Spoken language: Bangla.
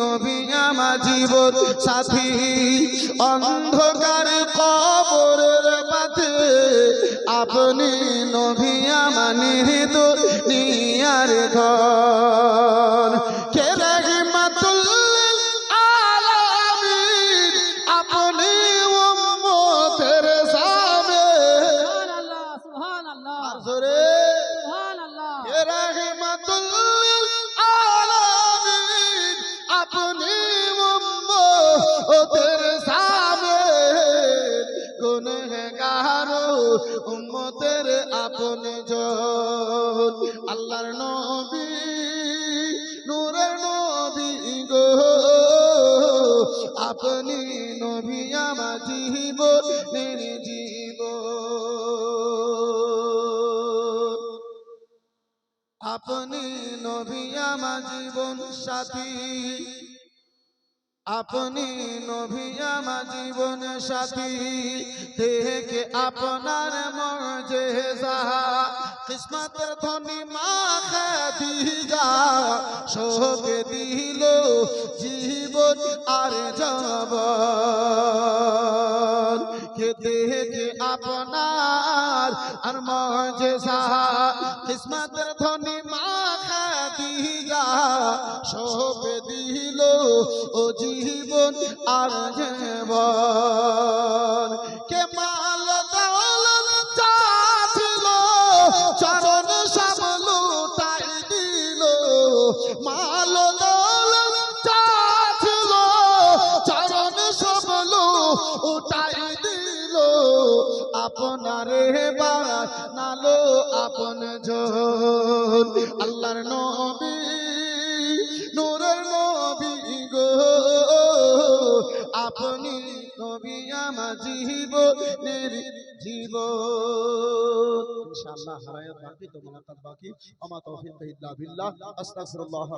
নবী আমার জীবন সাথী। অন্ধকার কবরের পথে আপনি নবী আমার নিহিত নিয়ার ঘর কে রহমাতুল গুনহগার উম্মতের আপনি জন আল্লাহর নবী, নূরের নবী গো। আপনি নবী আমার জীবন। আপনি নবী আমার জীবন সাথী। আপনি নবী আমার জীবন সাথী। দেখে আপনার মর্জে কিসমতের ধনী মা খাদিজা শোকে দিল জীবন আর যাব কে দেখে আপনার আর মর্জে কিসমতের ধনী মা খাদিজা শোকে দিল ও জীবন আর জীবন। কে মাল দৌলত চাছিল চরণ সামলু তাই দিল। মাল দৌলত চাছিল চরণ সামলু উঠাই দিল। আপনারে বানালো আপন জন আল্লাহর নবী আপনি কবি আমার জীবনের জীব। ইনশাআল্লাহ হারায়াত বাকি, তো মোলাকাত বাকি। আমা তৌফিক ইল্লা বিল্লাহ। আস্তাগফিরুল্লাহ